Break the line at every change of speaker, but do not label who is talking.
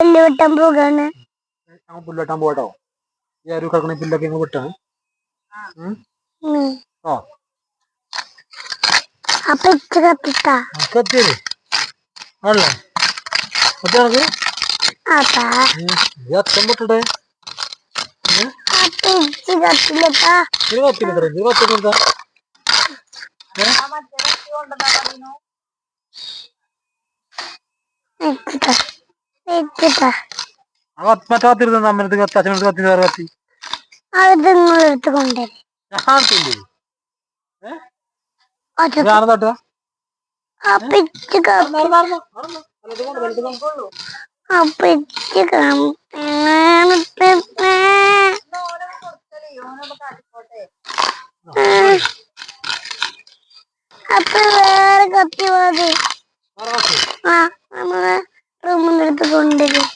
പുല്ല് വെട്ടാൻ പോകാണ്.
ഞങ്ങൾ പുല്ല് വെട്ടാൻ പോകട്ടോ. ഈ അരു കിടക്കണ പുല്ലൊക്കെ ഞങ്ങൾ വെട്ടാണ് ഓ
അപ്പൊ ഇച്ച കത്തിട്ടാ
കത്തിയത് ആണല്ലേ? കത്തി കണക്ക്
അപ്പാ
ഈ അച്ഛൻ പൊട്ടട്ടെ
അപ്പൊ ഇച്ച കത്തില്ലട്ടാ
ഇത് കത്തില്ല ഇത് കത്തി. കൊടുത്താ മറ്റേ കത്തിരുന്ന അമ്മനത്ത് കത്തി അച്ഛനടുത്ത് കത്തി വേറെ കത്തി.
അത് നിങ്ങളെടുത്ത് കൊണ്ടുവരും
ഞാൻ
അപ്പൊ വേറെ കത്തി മതി. നമ്മൾ കൊണ്ടുവരും